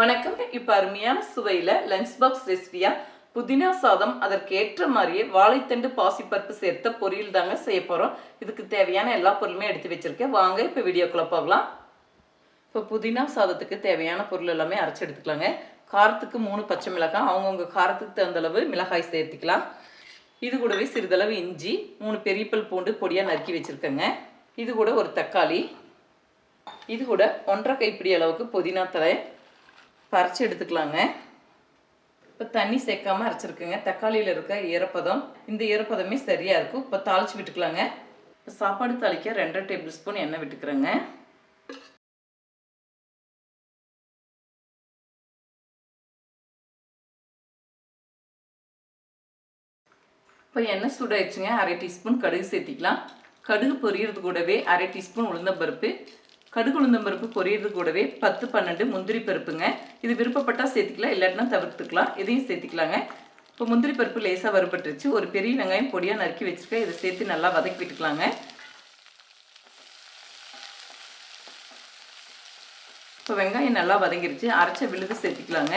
வணக்கம். இப்போ அருமையான சுவையில் லஞ்ச் பாக்ஸ் ரெசிபியாக புதினா சாதம் அதற்கு ஏற்ற மாதிரியே வாழைத்தண்டு பாசிப்பருப்பு சேர்த்த பொரியல் தாங்க செய்ய போகிறோம் இதுக்கு தேவையான எல்லா பொருளுமே எடுத்து வச்சுருக்கேன். வாங்க இப்போ வீடியோக்குள்ளே போகலாம். இப்போ புதினா சாதத்துக்கு தேவையான பொருள் எல்லாமே அரைச்சி எடுத்துக்கலாங்க. காரத்துக்கு மூணு பச்சை மிளகாய் அவங்கவுங்க காரத்துக்கு தகுந்த அளவு மிளகாய் சேர்த்துக்கலாம். இது கூடவே சிறிதளவு இஞ்சி மூணு பெரியப்பல் பூண்டு பொடியாக நறுக்கி வச்சுருக்கேங்க. இது கூட ஒரு தக்காளி. இது கூட ஒன்றரை கைப்பிடி அளவுக்கு புதினா தலை பறிச்சு எடுத்துக்கலாங்க. இப்போ தண்ணி சேர்க்காம அரைச்சிருக்குங்க. தக்காளியில் இருக்க ஈரப்பதம் இந்த ஈரப்பதமே சரியாக இருக்கும். இப்போ தாளிச்சு விட்டுக்கலாங்க. இப்போ சாப்பாடு தாளிக்க ரெண்டரை டேபிள் ஸ்பூன் எண்ணெய் விட்டுக்கிறேங்க. இப்போ எண்ணெய் சூடாயிடுச்சுங்க. அரை டீஸ்பூன் கடுகு சேர்த்திக்கலாம். கடுகு பொரியறது கூடவே அரை டீஸ்பூன் உளுந்தம்பருப்பு கடுகு பருப்பு பொரியறது கூடவே பத்து பன்னெண்டு முந்திரி பருப்புங்க. இது விருப்பப்பட்டால் சேர்த்துக்கலாம் இல்லாட்டினா தவிர்த்துக்கலாம். இதையும் சேர்த்துக்கலாங்க. இப்போ முந்திரி பருப்பு லேசாக வறுபட்டுருச்சு. ஒரு பெரிய வெங்காயம் பொடியாக நறுக்கி வச்சுருக்கேன். இதை சேர்த்து நல்லா வதக்கி விட்டுக்கலாங்க. இப்போ வெங்காயம் நல்லா வதங்கிருச்சு. அரைச்ச விழுது சேர்த்திக்கலாங்க.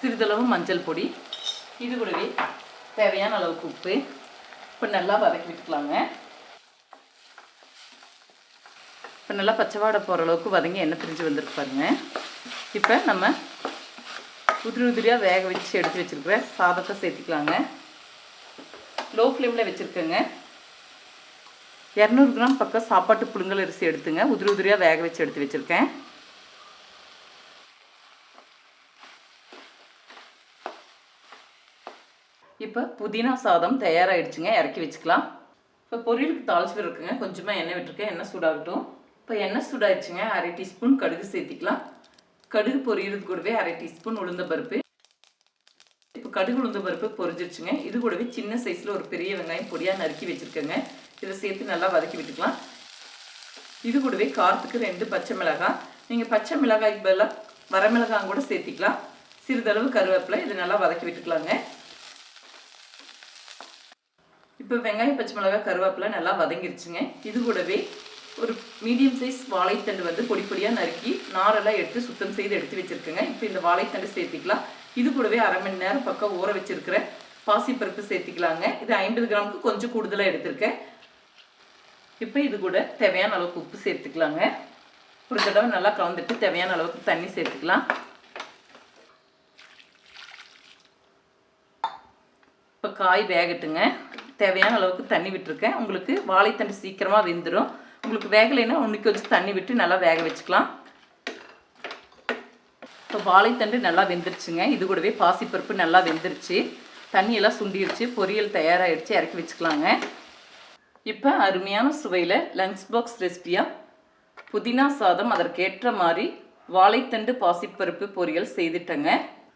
சிறிதளவு மஞ்சள் பொடி. இது கூடவே தேவையான அளவுக்கு உப்பு. இப்போ நல்லா வதக்கி விட்டுக்கலாங்க. இப்போ நல்லா பச்சைவாடை போகிற அளவுக்கு வதங்கி எண்ணெய் பிரிஞ்சு வந்துருக்கு பாருங்க. இப்போ நம்ம உதிரி உதிரியாக வேக வச்சு எடுத்து வச்சுருக்கிற சாதத்தை சேர்த்துக்கலாங்க. லோ ஃப்ளேமில் வச்சுருக்கேங்க. இரநூறு கிராம் பக்கம் சாப்பாட்டு புழுங்கல் அரிசி எடுத்துங்க. உதிரி உதிரியாக வேக வச்சு எடுத்து வச்சுருக்கேன். இப்போ புதினா சாதம் தயாராகிடுச்சுங்க இறக்கி வச்சுக்கலாம். இப்போ பொரியலுக்கு தாளிச்சு இருக்குங்க கொஞ்சமாக எண்ணெய் விட்டுருக்கேன் எண்ணெய் சூடாகட்டும். இப்போ எண்ணெய் சூடாயிடுச்சுங்க அரை டீஸ்பூன் கடுகு சேர்த்திக்கலாம். கடுகு பொரியறது கூடவே அரை டீஸ்பூன் உளுந்த பருப்பு. இப்போ கடுகு உளுந்த பருப்பு பொரிஞ்சிருச்சுங்க. இது கூடவே சின்ன சைஸில் ஒரு பெரிய வெங்காயம் பொடியாக நறுக்கி வச்சுருக்கேங்க. இதை சேர்த்து நல்லா வதக்கி விட்டுக்கலாம். இது கூடவே காரத்துக்கு ரெண்டு பச்சை மிளகாய் நீங்கள் பச்சை மிளகாய்க்கு பதிலாக வரமிளகாய் கூட சேர்த்திக்கலாம். சிறிதளவு கருவேப்பிலை இதை நல்லா வதக்கி விட்டுக்கலாங்க. இப்போ வெங்காயம் பச்சை மிளகாய் கருவேப்பிலை நல்லா வதங்கிருச்சுங்க. இது கூடவே ஒரு மீடியம் சைஸ் வாழைத்தண்டு வந்து பொடி பொடியாக நறுக்கி நாரெல்லாம் எடுத்து சுத்தம் செய்து எடுத்து வச்சுருக்கேங்க. இப்போ இந்த வாழைத்தண்டு சேர்த்திக்கலாம். இது கூடவே அரை மணி நேரம் பக்கம் ஊற வச்சுருக்கிற பாசிப்பருப்பு சேர்த்திக்கலாங்க. இது ஐம்பது கிராமுக்கு கொஞ்சம் கூடுதலாக எடுத்திருக்கேன். இப்போ இது கூட தேவையான அளவுக்கு உப்பு சேர்த்துக்கலாங்க. ஒரு தடவை நல்லா கலந்துட்டு தேவையான அளவுக்கு தண்ணி சேர்த்துக்கலாம். இப்போ காய் வேகட்டுங்க. தேவையான அளவுக்கு தண்ணி விட்டுருக்கேன். உங்களுக்கு வாழைத்தண்டு சீக்கிரமாக வெந்துடும் உங்களுக்கு வேகலைன்னா ஒன்றுக்கு வச்சு தண்ணி விட்டு நல்லா வேக வச்சுக்கலாம். இப்போ வாழைத்தண்டு நல்லா வெந்துருச்சுங்க. இது கூடவே பாசிப்பருப்பு நல்லா வெந்துருச்சு. தண்ணியெல்லாம் சுண்டிருச்சு. பொரியல் தயாராகிடுச்சு இறக்கி வச்சுக்கலாங்க. இப்போ அருமையான சுவையில் லஞ்ச் பாக்ஸ் ரெசிபியாக புதினா சாதம். அதற்கேற்ற மாதிரி வாழைத்தண்டு பாசிப்பருப்பு பொரியல் செய்துட்டேங்க.